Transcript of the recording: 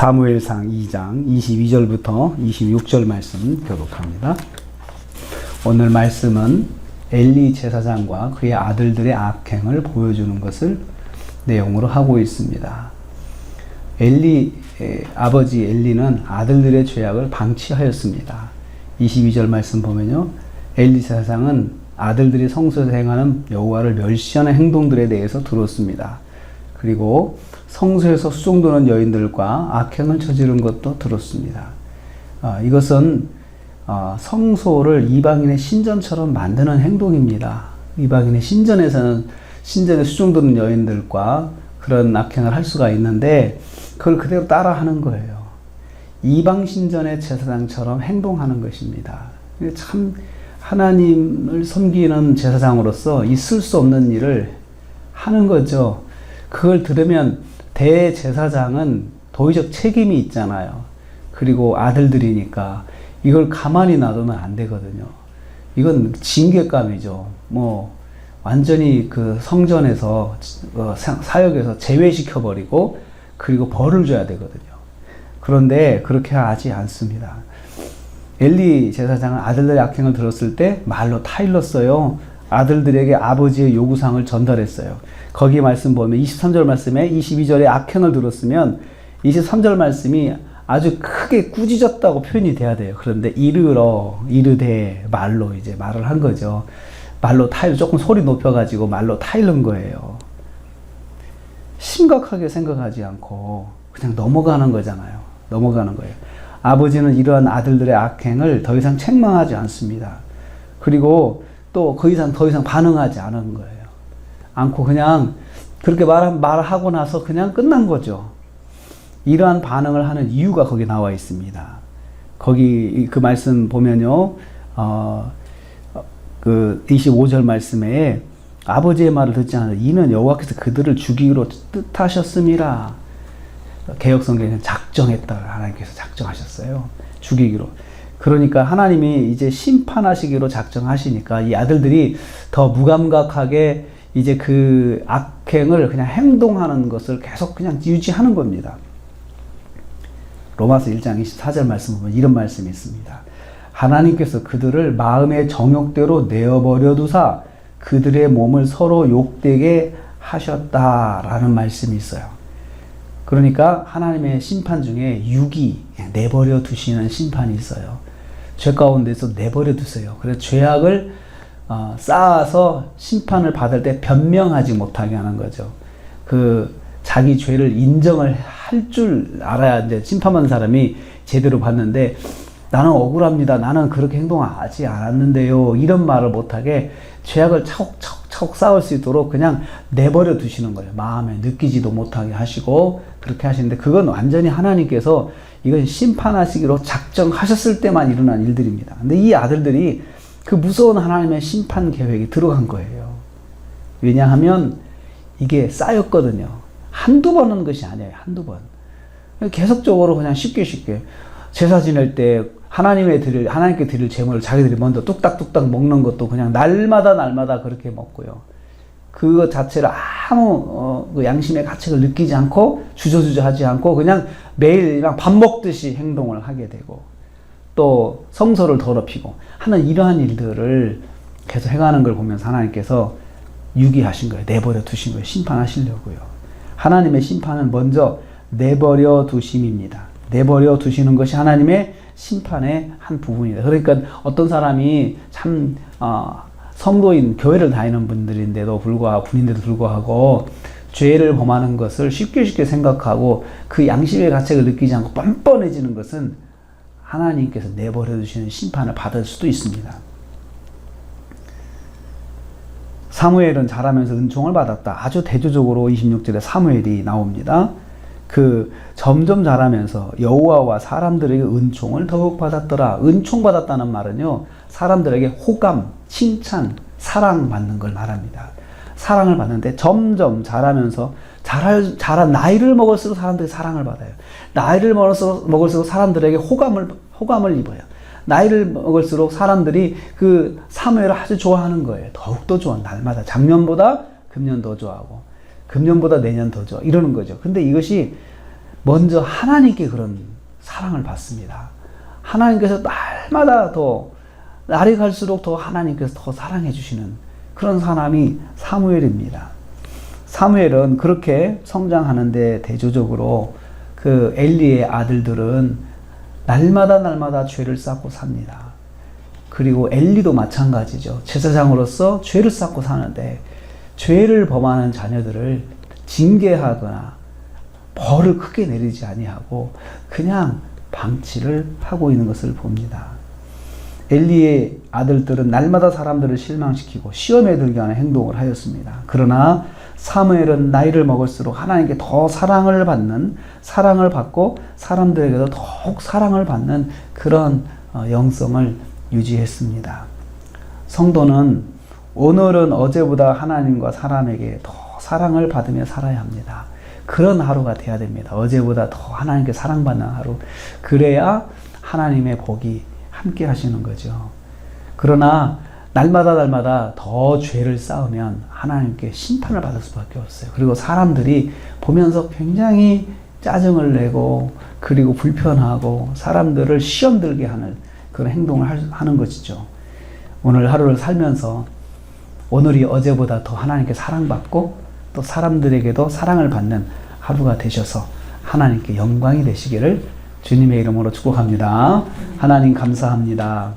사무엘상 2장 22절부터 26절 말씀 교독합니다. 오늘 말씀은 엘리 제사장과 그의 아들들의 악행을 보여주는 것을 내용으로 하고 있습니다. 엘리 아버지 엘리는 아들들의 죄악을 방치하였습니다. 22절 말씀 보면요. 엘리 제사장은 아들들이 성소에서 행하는 여호와를 멸시하는 행동들에 대해서 들었습니다. 그리고 성소에서 수종도는 여인들과 악행을 저지른 것도 들었습니다. 아, 이것은 아, 성소를 이방인의 신전처럼 만드는 행동입니다. 이방인의 신전에서는 신전에 수종도는 여인들과 그런 악행을 할 수가 있는데 그걸 그대로 따라하는 거예요. 이방 신전의 제사장처럼 행동하는 것입니다. 참 하나님을 섬기는 제사장으로서 있을 수 없는 일을 하는 거죠. 그걸 들으면 대제사장은 도의적 책임이 있잖아요. 그리고 아들들이니까 이걸 가만히 놔두면 안 되거든요. 이건 징계감이죠. 뭐 완전히 그 성전에서 어, 사역에서 제외시켜 버리고 그리고 벌을 줘야 되거든요. 그런데 그렇게 하지 않습니다. 엘리 제사장은 아들들의 악행을 들었을 때 말로 타일렀어요. 아들들에게 아버지의 요구사항을 전달했어요. 거기 말씀 보면 23절 말씀에 22절에 악행을 들었으면 23절 말씀이 아주 크게 꾸짖었다고 표현이 돼야 돼요. 그런데 이르러 이르되 말로 이제 말을 한 거죠. 말로 타일 조금 소리 높여 가지고 말로 타일른 거예요. 심각하게 생각하지 않고 그냥 넘어가는 거잖아요. 넘어가는 거예요. 아버지는 이러한 아들들의 악행을 더 이상 책망하지 않습니다. 그리고 또 그 이상 더 이상 반응하지 않은 거예요. 않고 그냥 그렇게 말, 말하고 나서 그냥 끝난 거죠. 이러한 반응을 하는 이유가 거기 나와 있습니다. 거기 그 말씀 보면요. 어, 그 25절 말씀에 아버지의 말을 듣지 않아 이는 여호와께서 그들을 죽이기로 뜻하셨음이라. 개혁 성경에는 작정했다 하나님께서 작정하셨어요. 죽이기로. 그러니까 하나님이 이제 심판하시기로 작정하시니까 이 아들들이 더 무감각하게 이제 그 악행을 그냥 행동하는 것을 계속 그냥 유지하는 겁니다. 로마서 1장 24절 말씀 보면 이런 말씀이 있습니다. 하나님께서 그들을 마음의 정욕대로 내어버려 두사 그들의 몸을 서로 욕되게 하셨다라는 말씀이 있어요. 그러니까 하나님의 심판 중에 육이 내버려 두시는 심판이 있어요. 죄 가운데서 내버려 두세요. 그래서 죄악을 어, 쌓아서 심판을 받을 때 변명하지 못하게 하는 거죠. 그 자기 죄를 인정을 할 줄 알아야 이제 심판받는 사람이 제대로 받는데 나는 억울합니다. 나는 그렇게 행동하지 않았는데요. 이런 말을 못하게 죄악을 차곡차곡 쌓을 수 있도록 그냥 내버려 두시는 거예요. 마음에 느끼지도 못하게 하시고 그렇게 하시는데 그건 완전히 하나님께서 이건 심판하시기로 작정하셨을 때만 일어난 일들입니다. 근데 이 아들들이 그 무서운 하나님의 심판 계획이 들어간 거예요. 왜냐하면 이게 쌓였거든요. 한두 번 하는 것이 아니에요. 한두 번. 계속적으로 그냥 쉽게 쉽게 제사 지낼 때 하나님의 드릴 하나님께 드릴 제물을 자기들이 먼저 뚝딱뚝딱 먹는 것도 그냥 날마다 날마다 그렇게 먹고요. 그것 자체를 아무 어, 그 양심의 가책을 느끼지 않고 주저주저하지 않고 그냥 매일 밥 먹듯이 행동을 하게 되고 또 성소를 더럽히고 하는 이러한 일들을 계속 행하는 걸 보면서 하나님께서 유기하신 거예요. 내버려 두신 거예요. 심판하시려고요. 하나님의 심판은 먼저 내버려 두심입니다. 내버려 두시는 것이 하나님의 심판의 한 부분이다. 그러니까 어떤 사람이 참 어, 성도인 교회를 다니는 분들인데도 불구하고 군인데도 불구하고 죄를 범하는 것을 쉽게 쉽게 생각하고 그 양심의 가책을 느끼지 않고 뻔뻔해지는 것은 하나님께서 내버려 두시는 심판을 받을 수도 있습니다. 사무엘은 자라면서 은총을 받았다. 아주 대조적으로 26절에 사무엘이 나옵니다. 그 점점 자라면서 여호와와 사람들에게 은총을 더욱 받았더라. 은총 받았다는 말은요. 사람들에게 호감, 칭찬, 사랑 받는 걸 말합니다. 사랑을 받는데 점점 자라면서 자랄, 자란 나이를 먹을수록 사람들이 사랑을 받아요. 나이를 먹을수록, 먹을수록 사람들에게 호감을, 호감을 입어요. 나이를 먹을수록 사람들이 그 사무엘을 아주 좋아하는 거예요. 더욱더 좋아. 날마다. 작년보다 금년 더 좋아하고. 금년보다 내년 더 좋아. 이러는 거죠. 근데 이것이 먼저 하나님께 그런 사랑을 받습니다. 하나님께서 날마다 더 날이 갈수록 더 하나님께서 더 사랑해 주시는 그런 사람이 사무엘입니다. 사무엘은 그렇게 성장하는데 대조적으로 그 엘리의 아들들은 날마다 날마다 죄를 쌓고 삽니다. 그리고 엘리도 마찬가지죠. 제사장으로서 죄를 쌓고 사는데 죄를 범하는 자녀들을 징계하거나 벌을 크게 내리지 아니하고 그냥 방치를 하고 있는 것을 봅니다. 엘리의 아들들은 날마다 사람들을 실망시키고 시험에 들게 하는 행동을 하였습니다. 그러나 사무엘은 나이를 먹을수록 하나님께 더 사랑을 받는 사랑을 받고 사람들에게도 더욱 사랑을 받는 그런 어, 영성을 유지했습니다. 성도는 오늘은 어제보다 하나님과 사람에게 더 사랑을 받으며 살아야 합니다. 그런 하루가 돼야 됩니다. 어제보다 더 하나님께 사랑받는 하루. 그래야 하나님의 복이 함께 하시는 거죠. 그러나 날마다 날마다 더 죄를 쌓으면 하나님께 심판을 받을 수밖에 없어요. 그리고 사람들이 보면서 굉장히 짜증을 내고 그리고 불편하고 사람들을 시험 들게 하는 그런 행동을 할- 하는 것이죠. 오늘 하루를 살면서 오늘이 어제보다 더 하나님께 사랑받고 또 사람들에게도 사랑을 받는 하루가 되셔서 하나님께 영광이 되시기를 주님의 이름으로 축복합니다. 하나님 감사합니다.